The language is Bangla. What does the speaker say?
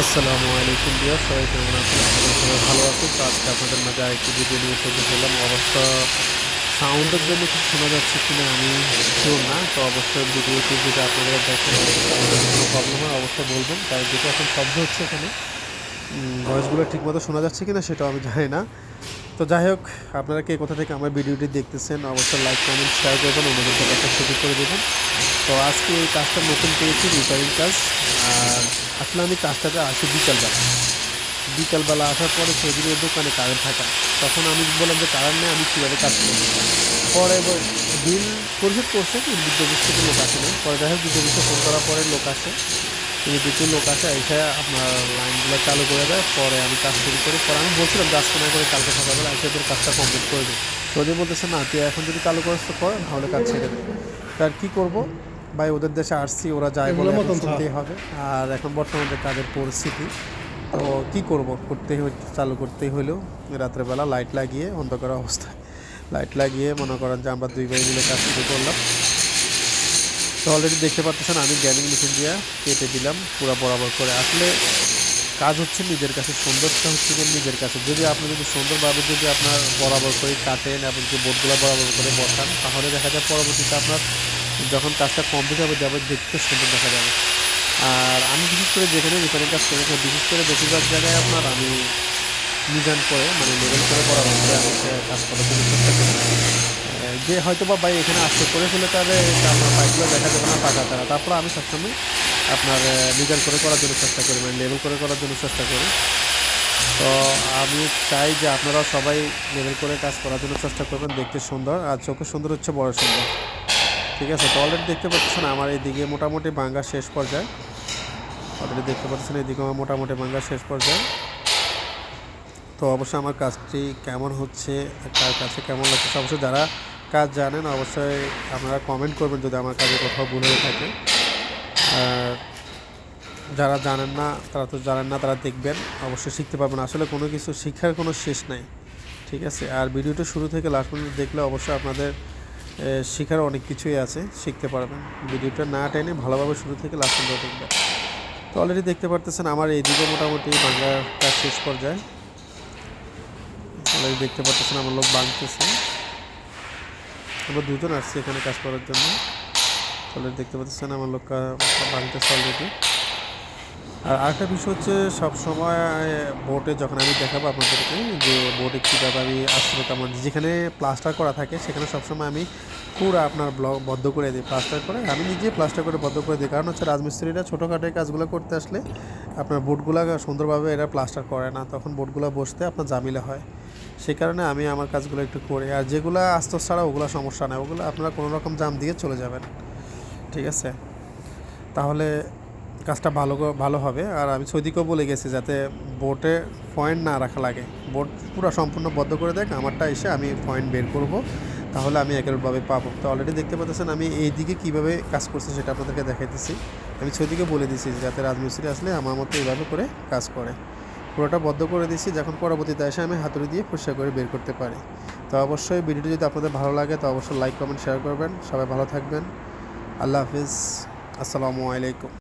আসসালামু আলাইকুম দিয়া সবাই কেমন আছেন? সবাই ভালো আছেন। তো আজকে আপনাদের মাঝে আরেকটি ভিডিও নিয়ে চলে এলাম অবশ্য সাউন্ডের জন্য কি শোনা যাচ্ছে কিনা আমি শিওর না, তো অবশ্যই ভিডিওটি যদি আপনারা দেখেন, কোনো প্রবলেম হয়, অবশ্যই বলবেন। কারণ যেটা এখন শব্দ হচ্ছে এখানে ভয়েসগুলো ঠিকমতো শোনা যাচ্ছে কিনা সেটাও আমি জানি না। তো যাই হোক, আপনারা কে কোথা থেকে আমার ভিডিওটি দেখতেছেন, অবশ্যই লাইক কমেন্ট শেয়ার করবেন অন্যদেরকে করে দেবেন। তো আজকে এই কাজটা নতুন পেয়েছি রিপেয়ারিং কাজ। আর আসলে আমি কাজটাতে আসি বিকালবেলা। বিকালবেলা আসার পরে সেদিনের দোকানে কারেন্ট থাকা। তখন আমি বললাম যে কারেন্ট নেই, আমি কীভাবে কাজ করব? পরে বিল পরিশোধ করছে, কিন্তু বিদ্যুৎ থেকে লোক আসে না পরে হোক বিদ্যুৎ ফোন করার পরে লোক আসে। এই দ্বিতীয় লোক আসে, এসে আপনার লাইনগুলো চালু করে দেয়। পরে আমি কাজ শুরু করি। পরে আমি বলছিলাম যে আজকে না করে কালকে সকালবেলা এসে তোর কাজটা কমপ্লিট করে দিই তো ওদের বলতেছে, না, তুই এখন যদি চালু করিস তো কর তাহলে কাজ ছেড়ে দে। তার কী করব? ভাই ওদের দেশে আসছি ওরা যায় বলে শুনতেই হবে। আর এখন বর্তমানে যে কাজের পরিস্থিতি তো কি করব? করতেই হই চালু করতেই হলেও রাত্রেবেলা লাইট লাগিয়ে অন্ধকার অবস্থায় লাইট লাগিয়ে মনে করেন যে আমরা দুই ভাই মিলে কাজ শুরু করলাম। তো অলরেডি দেখতে পাচ্ছেন আমি গ্যানিং মেশিন দিয়ে কেটে দিলাম পুরো বরাবর করে। আসলে কাজ হচ্ছে নিজের কাছে সুন্দরটা হচ্ছে যে নিজের কাছে। যদি আপনি যদি সুন্দরভাবে যদি আপনার বরাবর করে কাটেন এবং যে বোর্ডগুলো বরাবর করে বসান তাহলে দেখা যায় পরবর্তীতে আপনার যখন কাজটা কমপ্লিট হবে, যাবে দেখতে সুন্দর দেখা যাবে। আর আমি বিশেষ করে যেখানে রিপেয়ারিং কাজ করি বিশেষ করে বেশিরভাগ জায়গায় আপনার আমি মিজান করে মানে লেভেল করে করে আমি কাজ করার জন্য চেষ্টা করি। যে হয়তো বা ভাই এখানে আসতে করে ফেলে, তাহলে আপনার বাইকগুলো দেখা যাবে না, পাকা তারা। তারপর আমি সবসময় আপনার মিজান করে করার জন্য চেষ্টা করি মানে লেভেল করে করার জন্য চেষ্টা করি। তো আমি চাই যে আপনারা সবাই লেভেল করে কাজ করার জন্য চেষ্টা করবেন, দেখতে সুন্দর, আর চোখে সুন্দর হচ্ছে, বড় সুন্দর। ঠিক আছে, তো অলরেডি দেখতে পাচ্ছেন আমার এইদিকে মোটামুটি বাঙ্গা শেষ পর্যায়ে। অলরেডি দেখতে পাচ্ছেন এইদিকে আমার মোটামুটি বাঙ্গা শেষ পর্যায়ে। তো অবশ্যই আমার কাজটি কেমন হচ্ছে, কার কাছে কেমন লাগছে অবশ্যই যারা কাজ জানেন অবশ্যই আপনারা কমেন্ট করবেন যদি আমার কাজে কোথাও ভুল হয়ে থাকে। আর যারা জানেন না, তারা তো জানেন না, তারা দেখবেন, অবশ্যই শিখতে পারবেন। আসলে কোনো কিছু শিক্ষার কোনো শেষ নাই, ঠিক আছে? আর ভিডিওটা শুরু থেকে লাস্ট পর্যন্ত দেখলে অবশ্যই আপনাদের শেখার অনেক কিছুই আছে, শিখতে পারবেন। ভিডিওটা না টেনে ভালোভাবে শুরু থেকে লাস্ট পর্যন্ত দেখবেন। তো অলরেডি দেখতে পারতেছেন আমার এইদিকে মোটামুটি বাংলার কাজ শেষ পর্যায়ে। অলরেডি দেখতে পারতেছেন আমার লোক বাঁধতেছে আমরা দুজন আসছি এখানে কাজ করার জন্য। অলরেডি দেখতে পাচ্ছেন আমার লোক বাঁধতেছে অলরেডি আর আরেকটা বিষয় হচ্ছে সবসময় বোটে যখন আমি দেখাবো আপনাদেরকে যে বোটে কীভাবে আমি আসলে কেমন যেখানে প্লাস্টার করা থাকে সেখানে সবসময় আমি পুরো আপনার ব্লক বদ্ধ করে দিই প্লাস্টার করে। আমি নিজে প্লাস্টার করে বদ্ধ করে দিই, কারণ হচ্ছে রাজমিস্ত্রিরা ছোটোখাটো কাজগুলো করতে আসলে আপনার বোটগুলো সুন্দরভাবে এরা প্লাস্টার করে না, তখন বোটগুলো বসতে আপনার জামিলা হয়। সেই কারণে আমি আমার কাজগুলো একটু করি, আর যেগুলো আস্ত ছাড়া ওগুলো সমস্যা নেই, ওগুলো আপনারা কোনো রকম জাম দিয়ে চলে যাবেন, ঠিক আছে? তাহলে কাজটা ভালো ভালো হবে। আর আমি সৈদিকেও বলে গেছি যাতে বোটে পয়েন্ট না রাখা লাগে। বোট পুরো সম্পূর্ণ বদ্ধ করে দেখ, আমারটা এসে আমি পয়েন্ট বের করব। তাহলে আমি একেরভাবে পাবো। তো অলরেডি দেখতে পাচ্ছেন আমি এই দিকে কীভাবে কাজ করছি সেটা আপনাদেরকে দেখাইতেছি। আমি সৈদিকে বলে দিছি যাতে রাজমিস্ত্রি আসলে আমার মতো এইভাবে করে কাজ করে। পুরোটা বদ্ধ করে দিচ্ছি যখন পরবর্তীতে এসে আমি হাতুড়ি দিয়ে পরিষ্কার করে বের করতে পারি। তো অবশ্যই ভিডিওটি যদি আপনাদের ভালো লাগে তো অবশ্যই লাইক কমেন্ট শেয়ার করবেন। সবাই ভালো থাকবেন। আল্লাহ হাফিজ। আসসালামু আলাইকুম।